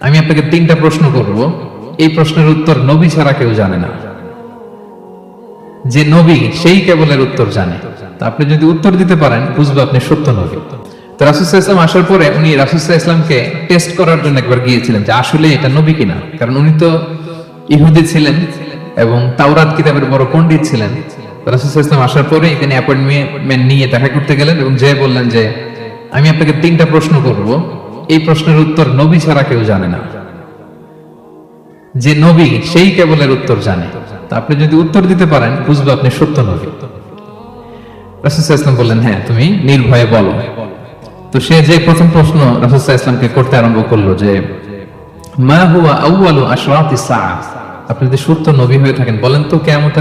আমি আপনাকে তিনটা প্রশ্ন করব। এই প্রশ্নের উত্তর নবী ছাড়া কেউ জানে না। যে নবী সেই কেবলের উত্তর জানে। আপনি যদি উত্তর দিতে পারেন, বুঝব আপনি সত্য নবী। তো রাসুসাহ ইসলাম আসার পরে উনি রাসুসাহ ইসলামকে টেস্ট করার জন্য একবার গিয়েছিলেন যে আসলে এটা নবী কিনা। কারণ উনি তো ইহুদি ছিলেন এবং তাওরাত কিতাবের বড় পণ্ডিত ছিলেন। রাসুসাহ ইসলাম আসার পরে এখানে অ্যাপয়েন্টমেন্ট নিয়ে দেখা করতে গেলেন এবং যে বললেন যে, আমি আপনাকে তিনটা প্রশ্ন করব। এই প্রশ্নের উত্তর নবী ছাড়া কেউ জানে না। যে নবী, সেই কেবলের উত্তর জানে। আপনি যদি উত্তর দিতে পারেন, বুঝব আপনি সত্য নবী। রাসুসাহ ইসলাম বললেন হ্যাঁ তুমি নির্ভয়ে বলো। তো সে যে প্রথম প্রশ্ন করতে আরম্ভ করল যে, মা হুয়া আপনি যদি সত্য নবী হয়ে থাকেন, বলেন তো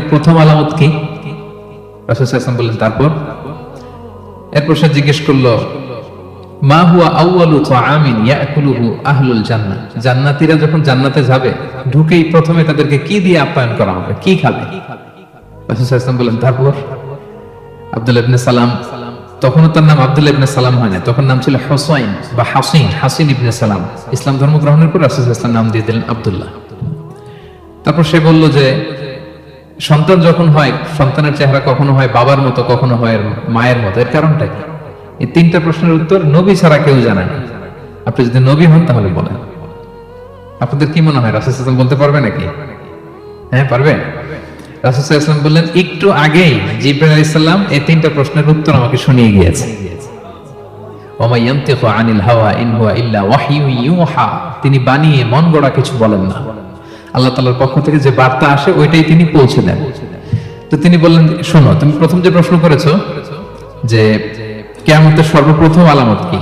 প্রথম আলামত কি? রাসুসাহ ইসলাম বললেন, তারপর? এরপর সে জিজ্ঞেস করল মা হুয়া আউয়ালু তাআমিন ইয়াকুলুহু আহলুল জান্নাহ। জান্নাতীরা যখন জান্নাতে যাবে, ঢুকেই প্রথমে তাদেরকে কি দিয়ে আপ্যায়ন করা হবে? কি খাবে? রাসূল সাল্লাল্লাহু বললেন তারপর? ইবনে সালাম, তখনও তার নাম ইবনে সালাম হয় না তখন নাম ছিল হোসাইন বা হাসিন হাসিন ইবনে সালাম। ইসলাম ধর্ম গ্রহণের পর রাসূল সাল্লাল্লাহু নাম দিয়ে দিলেন আব্দুল্লাহ। তারপর সে বলল যে, সন্তান যখন হয়, সন্তানের চেহারা কখনো হয় বাবার মতো, কখনো হয় মায়ের মতো। এর কারণটা কি? এই তিনটা প্রশ্নের উত্তর নবী ছাড়া কেউ জানে না। আপনি যদি নবী হন, তাহলে বলেন। আপনাদের কি মনে হয়, রাসুল ইসলাম বলতে পারবে নাকি? হ্যাঁ পারবে? রাসুল ইসলাম বললেন, একটু আগেই জিব্রাইল আলাইহিস সালাম এই তিনটা প্রশ্নের উত্তর আমাকে শুনিয়ে গিয়েছে। তিনি বানিয়ে মন গড়া কিছু বলেন না। আল্লাহ পক্ষ থেকে যে বার্তা আসে, ওইটাই তিনি পৌঁছে দেন। তো তিনি বললেন, শোনো, তুমি প্রথম যে প্রশ্ন করেছ, যে কিয়ামতের সর্বপ্রথম আলামত কি?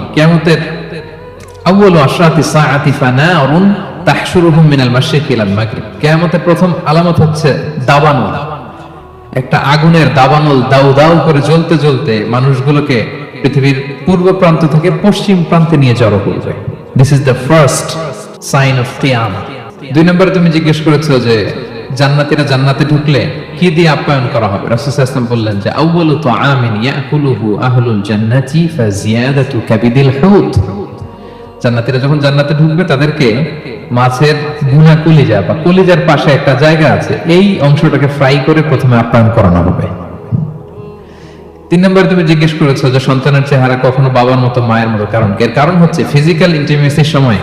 আউয়ালু আশরাতি সাআতি তাহশুরুহুম মিনাল ইলাল মাগরিব। প্রথম আলামত হচ্ছে দাবানল। একটা আগুনের দাবানল দাউ দাউ করে জ্বলতে জ্বলতে মানুষগুলোকে পৃথিবীর পূর্ব প্রান্ত থেকে পশ্চিম প্রান্তে নিয়ে জড়ো করবে this is the first sign of দুই নম্বরে তুমি জিজ্ঞেস করেছ যে জান্নাতীরা জান্নাতে ঢুকলে কি দিয়ে আপ্যায়ন করা হবে? রাসূল সাল্লাল্লাহু আলাইহি ওয়াসাল্লাম বললেন যে আউয়ালু তুআমিন ইয়াকুলুহু আহলুল জান্নাতি ফাজিয়াদাতু কাবিদিল হুত জান্নাতীরা যখন জান্নাতে ঢুকবে, তাদেরকে মাছের গুনা কলিজা বা কলিজার পাশে একটা জায়গা আছে, এই অংশটাকে ফ্রাই করে প্রথমে আপ্যায়ন করানো হবে। তিন নম্বর তুমি জিজ্ঞেস করেছ যে, সন্তানের চেহারা কখনো বাবার মতো, মায়ের মতো, কারণ এর কারণ হচ্ছে ফিজিক্যাল ইন্টিমেসির সময়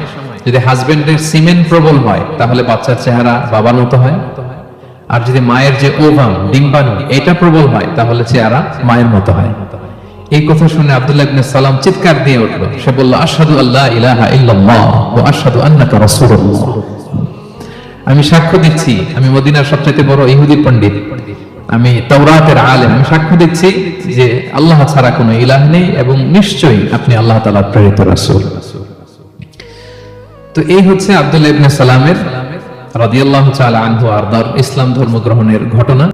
যদি হাজবেন্ডের সিমেন্ট প্রবল হয়, তাহলে বাচ্চার চেহারা বাবার মতো হয়। আর যদি মায়ের যে ওভাম, ডিম্বাণু, এটা প্রবল হয়, তাহলে চেহারা মায়ের মতো হয়। এই কথা শুনে আব্দুল্লাহ ইবনে সালাম চিৎকার দিয়ে উঠল। সে বলল, আশহাদু আল্লাহ ইলাহা ইল্লাল্লাহ আশহাদু আন্নাকা রাসূলুল্লাহ। আমি সাক্ষ্য দিচ্ছি, আমি মদিনার সবচেয়ে বড় ইহুদি পণ্ডিত। আমি তাওরাতের আলেম। আমি সাক্ষ্য দিচ্ছি যে আল্লাহ ছাড়া কোনো ইলাহ নেই এবং নিশ্চয়ই আপনি আল্লাহ তাআলার প্রেরিত রাসূল। তো এই হচ্ছে আব্দুল্লাহ ইবনে সালামের রাদিয়াল্লাহু চাল আনহু আরদার ইসলাম ধর্ম গ্রহণের ঘটনা।